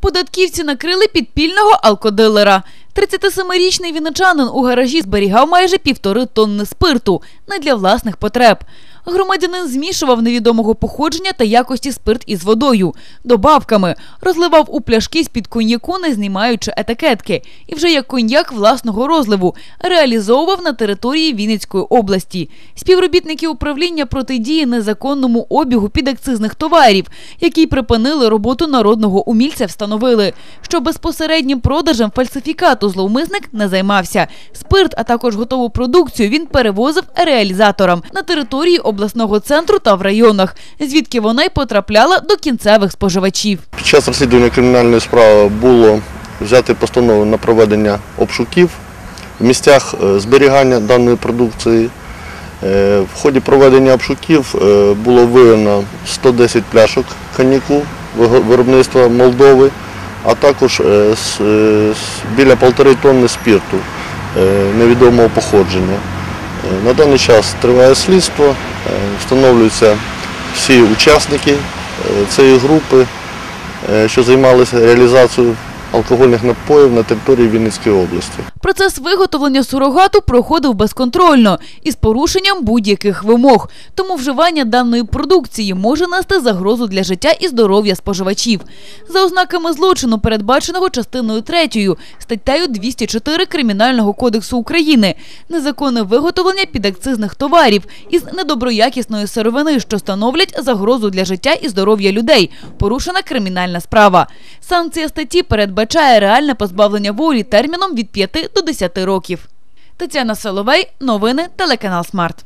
Податківці накрили підпільного алкодилера. 37-річний вінничанин у гаражі зберігав майже півтори тонни спирту не для власних потреб. Громадянин змішував невідомого походження та якості спирт із водою, добавками, розливав у пляшки з-під коньяку, не знімаючи етикетки, і вже як коньяк власного розливу реалізовував на території Вінницької області. Співробітники управління протидії незаконному обігу підакцизних товарів, які припинили роботу народного умільця, встановили, що безпосереднім продажем фальсифікату зловмисник не займався. Спирт, а також готову продукцію він перевозив реалізаторам на території обласного центру та в районах, звідки вона й потрапляла до кінцевих споживачів. Під час розслідування кримінальної справи було взяти постанову на проведення обшуків в місцях е, зберігання даної продукції. Е, В ході проведення обшуків е, було виявлено 110 пляшок коньяку виробництва Молдови, а також біля полтори тонни спирту е, невідомого походження. Е, На даний час триває слідство, е, встановлюються всі учасники е, цієї групи, що займалися реалізацією алкогольних напоїв на території Вінницької області. Процес виготовлення сурогату проходив безконтрольно із порушенням будь-яких вимог. Тому вживання даної продукції може нести загрозу для життя і здоров'я споживачів. За ознаками злочину, передбаченого частиною 3 статтею 204 Кримінального кодексу України, незаконне виготовлення підакцизних товарів із недоброякісної сировини, що становлять загрозу для життя і здоров'я людей. Порушена кримінальна справа. Санкція статті передбачає реальне позбавлення волі терміном від 5 до 10 років. Тетяна Соловей, новини, телеканал Смарт.